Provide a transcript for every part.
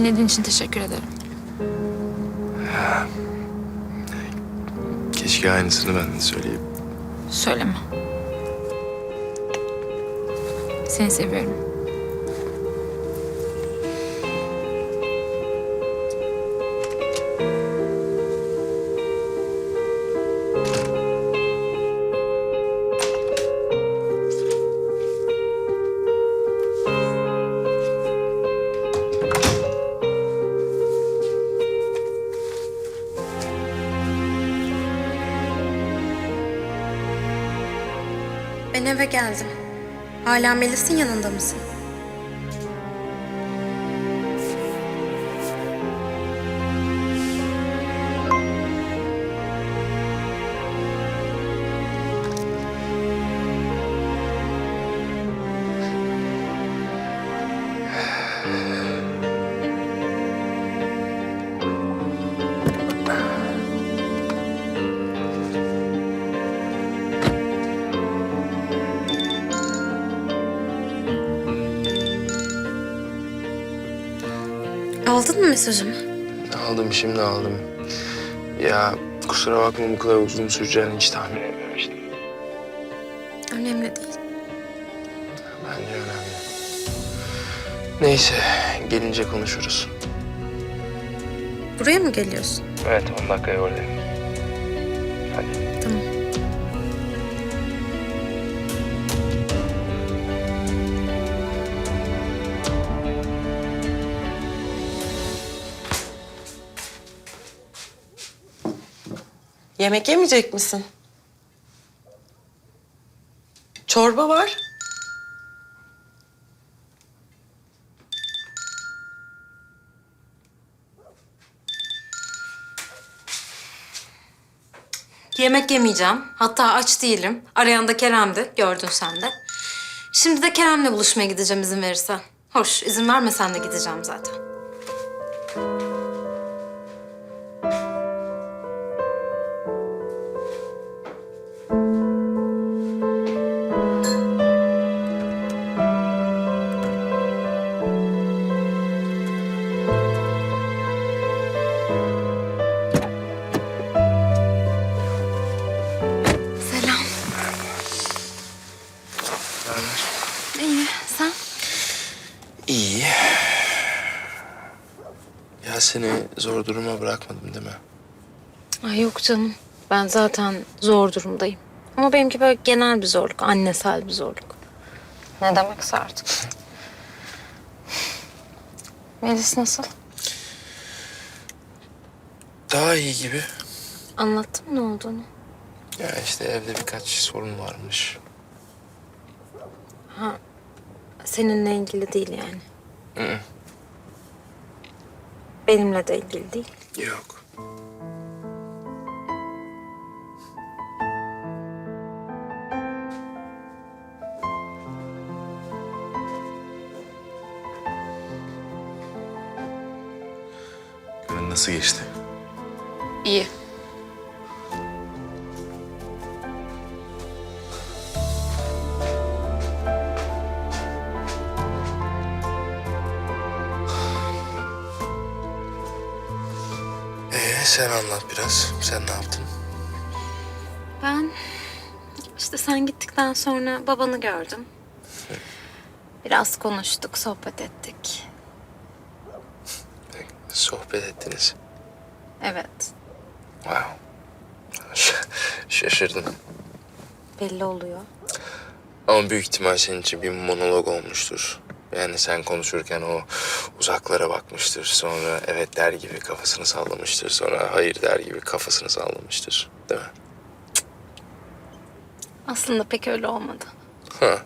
dinlediğin için teşekkür ederim. Keşke aynısını ben de söyleyeyim. Söyleme. Seni seviyorum. Eve geldim. Hala Melis'in yanında mısın? Mesajımı? Aldım şimdi aldım. Ya kusura bakma bu kadar uzun süreceğini hiç tahmin etmemiştim. Önemli değil. Bence önemli. Neyse gelince konuşuruz. Buraya mı geliyorsun? Evet 10 dakikaya oradayım. Hadi. Tamam. Yemek yemeyecek misin? Çorba var. Yemek yemeyeceğim. Hatta aç değilim. Arayan da Kerem'di. Gördün sen de. Şimdi de Kerem'le buluşmaya gideceğim izin verirsen. Hoş, izin vermesen de gideceğim zaten. Seni zor duruma bırakmadım değil mi? Ay yok canım. Ben zaten zor durumdayım. Ama benimki böyle genel bir zorluk. Annesel bir zorluk. Ne demekse artık. Melis nasıl? Daha iyi gibi. Anlattın mı ne olduğunu? Ya işte evde birkaç sorun varmış. Seninle ilgili değil yani. Hı. Benimle de ilgili değil. Yok. Günün nasıl geçti? İyi. Sen anlat biraz. Sen ne yaptın? Ben işte sen gittikten sonra babanı gördüm. Biraz konuştuk, sohbet ettik. Sohbet ettiniz. Evet, Wow. Ş- Şaşırdım. belli oluyor. Ama büyük ihtimal senin için bir monolog olmuştur. Yani sen konuşurken o uzaklara bakmıştır. Sonra evet der gibi kafasını sallamıştır. Sonra hayır der gibi kafasını sallamıştır. Değil mi? Aslında pek öyle olmadı. Ha.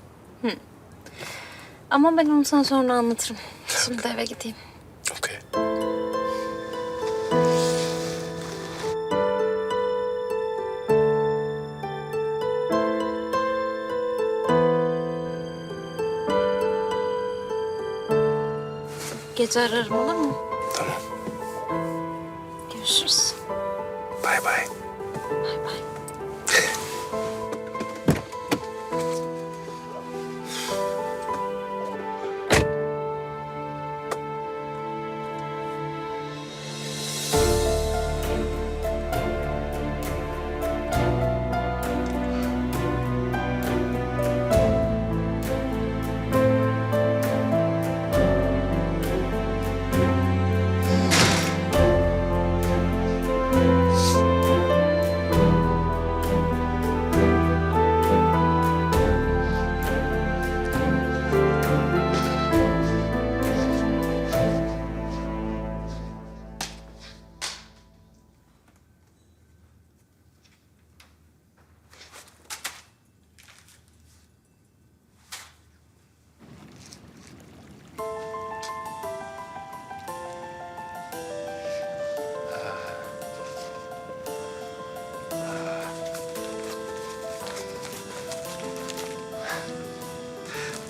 Ama ben onu sana sonra anlatırım. Şimdi eve gideyim. Gece ararım olur mu? Tamam. Görüşürüz. Bay bay.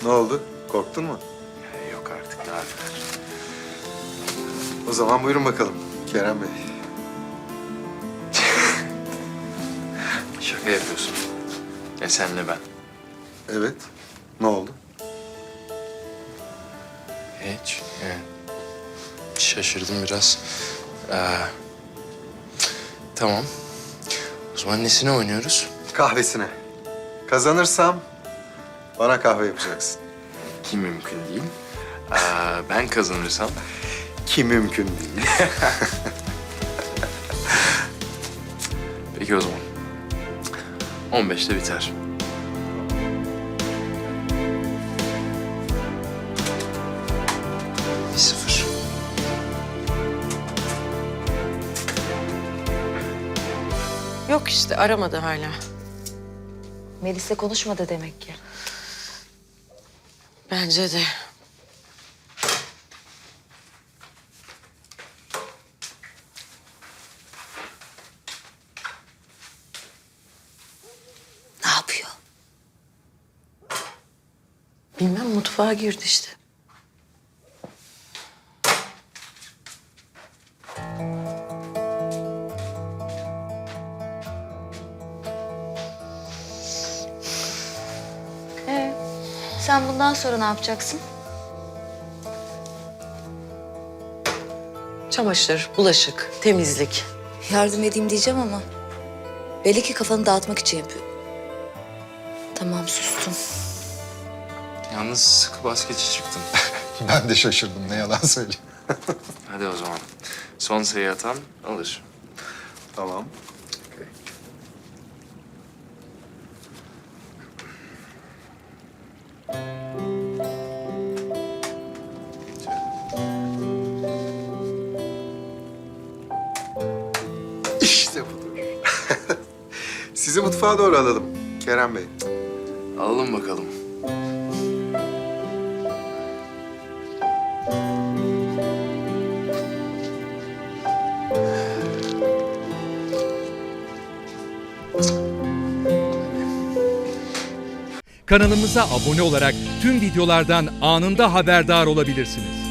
Ne oldu? Korktun mu? Yok artık ne yapayım? O zaman buyurun bakalım Kerem Bey. Şaka yapıyorsun. Ya senle ben. Evet. Ne oldu? Hiç. Yani şaşırdım biraz. Ee, tamam. O zaman nesine oynuyoruz? Kahvesine. Kazanırsam bana kahve yapacaksın. Ki mümkün değil. Ee, ben kazanırsam Ki mümkün değil. Peki o zaman. 15'te biter. Bir sıfır. Yok işte aramadı hala. Melis'le konuşmadı demek ki. Bence de. Ne yapıyor? Bilmem mutfağa girdi işte. Sen bundan sonra ne yapacaksın? Çamaşır, bulaşık, temizlik. Yardım edeyim diyeceğim ama belli ki kafanı dağıtmak için yapıyor. Tamam sustum. Yalnız sıkı basketçi çıktım. ben de şaşırdım ne yalan söyleyeyim. Hadi o zaman. Son sayı atan alır. Tamam. Sizi mutfağa doğru alalım Kerem Bey. Alalım bakalım. Kanalımıza abone olarak tüm videolardan anında haberdar olabilirsiniz.